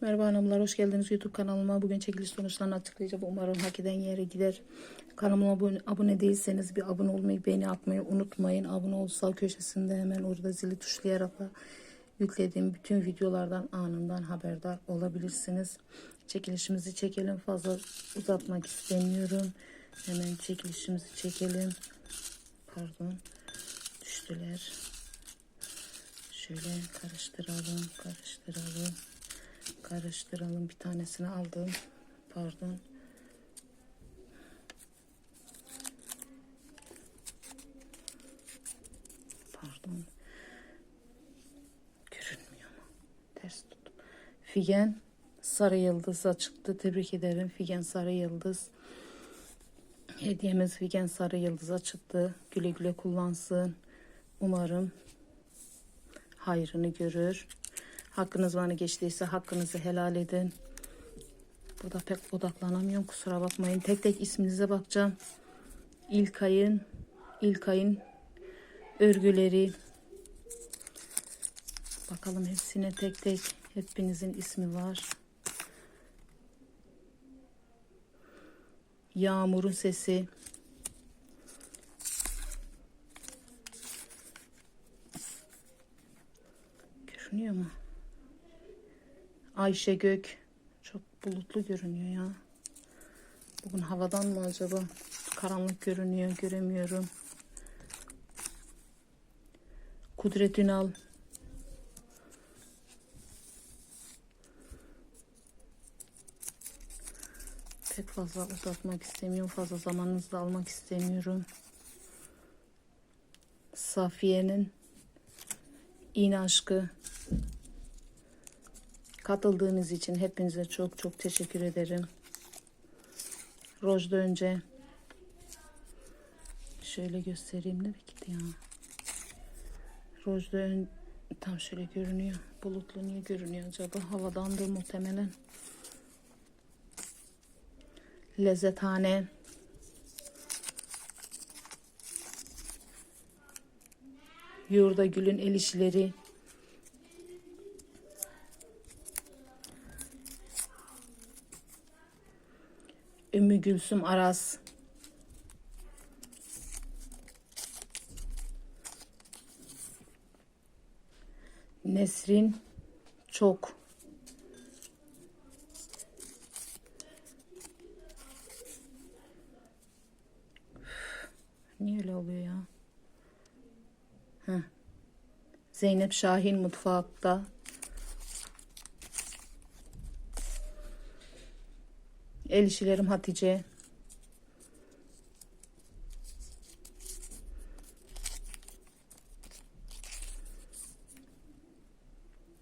Merhaba hanımlar, hoş geldiniz YouTube kanalıma. Bugün çekiliş sonuçlarını açıklayacağım. Umarım hak eden yere gider. Kanalıma abone, abone değilseniz bir abone olmayı, beğeni atmayı unutmayın. Abone ol sağ köşesinde hemen orada zili tuşlayarak da yüklediğim bütün videolardan anından haberdar olabilirsiniz. Çekilişimizi çekelim. Fazla uzatmak istemiyorum. Hemen çekilişimizi çekelim. Pardon. Düştüler. Şöyle karıştıralım, karıştıralım. Karıştıralım. Bir tanesini aldım. Pardon. Pardon. Görünmüyor mu? Ters tuttum. Figen Sarı Yıldız'a çıktı. Tebrik ederim. Figen Sarı Yıldız. Hediyemiz Figen Sarı Yıldız'a çıktı. Güle güle kullansın. Umarım hayrını görür. Hakkınız bana geçtiyse hakkınızı helal edin. Burada pek odaklanamıyorum kusura bakmayın. Tek tek isminize bakacağım. İlkay'ın İlkay'ın örgüleri. Bakalım hepsine tek tek hepinizin ismi var. Yağmurun sesi. Görünüyor mu? Ayşe Gök. Çok bulutlu görünüyor ya. Bugün havadan mı acaba? Karanlık görünüyor. Göremiyorum. Kudret Ünal. Pek fazla uzatmak istemiyorum. Fazla zamanınızı da almak istemiyorum. Safiye'nin İğne aşkı katıldığınız için hepinize çok çok teşekkür ederim. Rojda önce şöyle göstereyim de gitti ya. Rojda ön tam şöyle görünüyor. Bulutlu niye görünüyor acaba? Havadandır muhtemelen. Lezzethane. Yurda Gül'ün el işleri. Ümmü Gülsüm Aras. Nesrin Çok. Niye öyle oluyor ya? Heh. Zeynep Şahin mutfakta. El işlerim Hatice.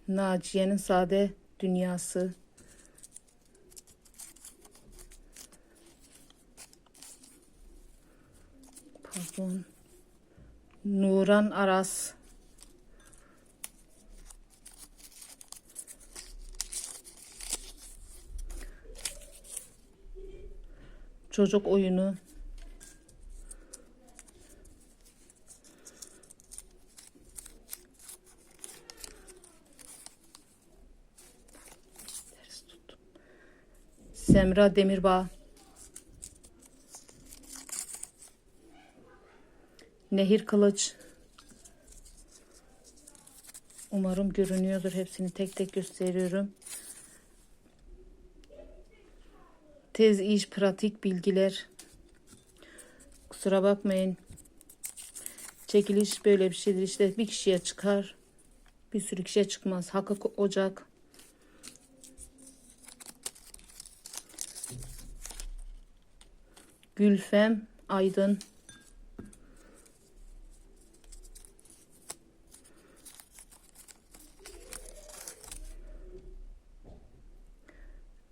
Naciye'nin sade dünyası. Pardon. Nuran Aras. Çocuk oyunu. Semra Demirbağ. Nehir Kılıç. Umarım görünüyordur. Hepsini tek tek gösteriyorum. Tez iş, pratik bilgiler. Kusura bakmayın. Çekiliş böyle bir şeydir. İşte bir kişiye çıkar. Bir sürü kişiye çıkmaz. Hakkı Ocak. Gülfem Aydın.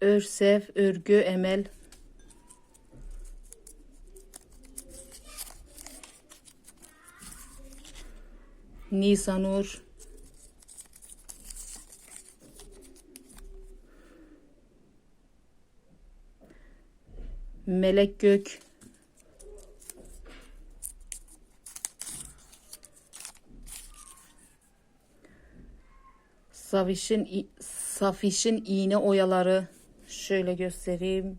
Örsev, örgü, emel. Nisanur. Melek Gök. Safiş'in Safiş'in iğne oyaları şöyle göstereyim.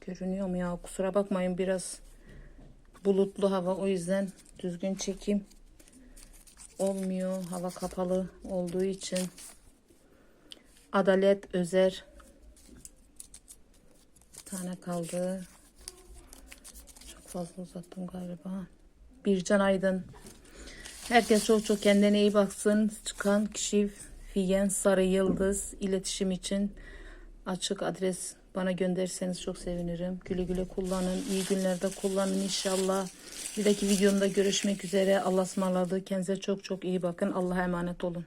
Görünüyor mu ya? Kusura bakmayın biraz bulutlu hava o yüzden düzgün çekeyim. Olmuyor hava kapalı olduğu için. Adalet Özer bir tane kaldı. Çok fazla uzattım galiba. Bircan Aydın. Herkes çok çok kendine iyi baksın. Çıkan kişi Figen Sarı Yıldız iletişim için açık adres bana gönderseniz çok sevinirim. Güle güle kullanın. İyi günlerde kullanın inşallah. Bir dahaki videomda görüşmek üzere. Allah ısmarladı. Kendinize çok çok iyi bakın. Allah'a emanet olun.